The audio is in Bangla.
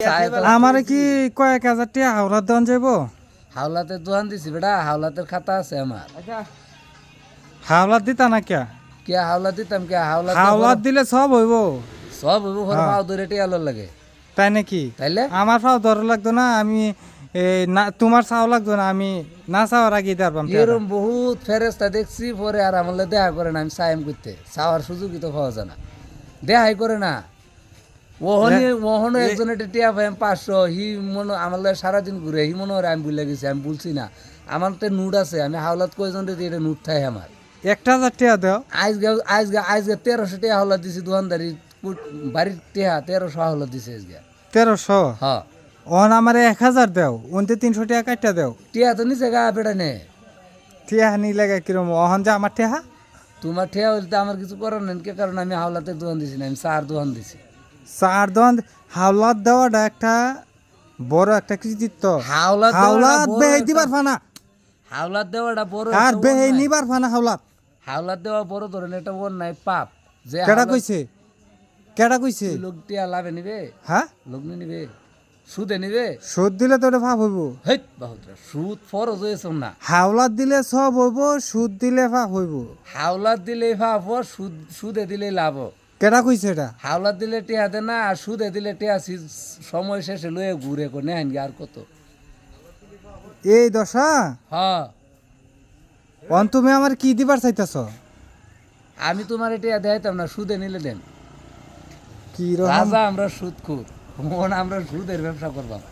আমারে কি কয়েক হাজার টাকা হাওড়ার দন যাব হাওলাতে দোকান দিছি বেটা হাওলাতের খাতা আছে আমার। হাওলার দিতা না কে কে হাওলা দিতাম কে হাওলা হাওলার দিলে সব হইব। সব হইব ঘর হ্যাঁ। পাও ধরে টিয়ালোর লাগে। তাই নাকি? তাইলে? আমার ফাও ধর লাগতো না আমি এই না তোমার চাও লাগতো না আমি না চাওয়ার আগে দাঁড়াম এরম বহুত ফেরেস্তা দেখছি পরে আর আমার দেখা করে না আমি সাইম করতে চাওয়ার সুযোগই তো পাওয়া যায় না। দেখাই করে না। ওহনি ওহনো একজনে টিয়া পাই পাঁচশো। হি মনে আমার সারাদিন ঘুরে হি মনে হয় আমি ভুলে গেছি আমি বলছি না। আমার তো নুট আছে আমি হাওলাত কয়জন রে এটা নুট থাই আমার? একটা হাজার টাকা দেও। আজকে আজকে আজকে তেরোশো টাকা হাওলাত দিছি দোকানদারি বাড়ির টেহা তেরোশো হাওলাত দিছে আজকে তেরোশো? হ্যাঁ অন আমার এক হাজার দেও উনতে তিনশো টাকা কাটটা দেও। টিয়া তো নিচে গা বেটা নে। টিয়া নি লাগে কিরম অহন যে আমার টেহা তোমার ঠেয়া হইলে তো আমার কিছু করার নেই কে কারণ আমি হাওলাতে দোকান দিছি না আমি চার দোকান দিছি। চার দন হাওলাত দেওয়াটা একটা বড় একটা কৃতিত্ব। হাওলাত হাওলাত বেহে দিবার ফানা। হাওলাত দেওয়াটা বড় আর বেহে নিবার ফানা হাওলাত। হাওলাত দেওয়া বড় ধরনের একটা অন্যায় পাপ। যে কেডা কইছে? কেডা কইছে? লোক টিয়া লাভে নিবে? হ্যাঁ? লোক নি নিবে? সুদে নিবে? সুদ দিলে তো ওটা ভাব হইব। হেট বাহুতরা সুদ ফরজ হয়েছে না। হাওলাত দিলে সব হইব সুদ দিলে ভাব হইব। হাওলাত দিলেই পাপ সুদ সুদে দিলেই লাভ কেডা কইছে এটা? হাওলাত দিলে টিয়া দে না আর সুদে দিলে টিয়া সময় শেষে লয়ে ঘুরে কো নেন আর কত। এই দশা? হ্যাঁ। অন তুমি আমার কি দিবার চাইতেছ? আমি তোমার টিয়া দেখাইতাম না সুদে নিলে দেন। কি রাজা আমরা সুদ খুব মন আমরা সুদের ব্যবসা করবাম।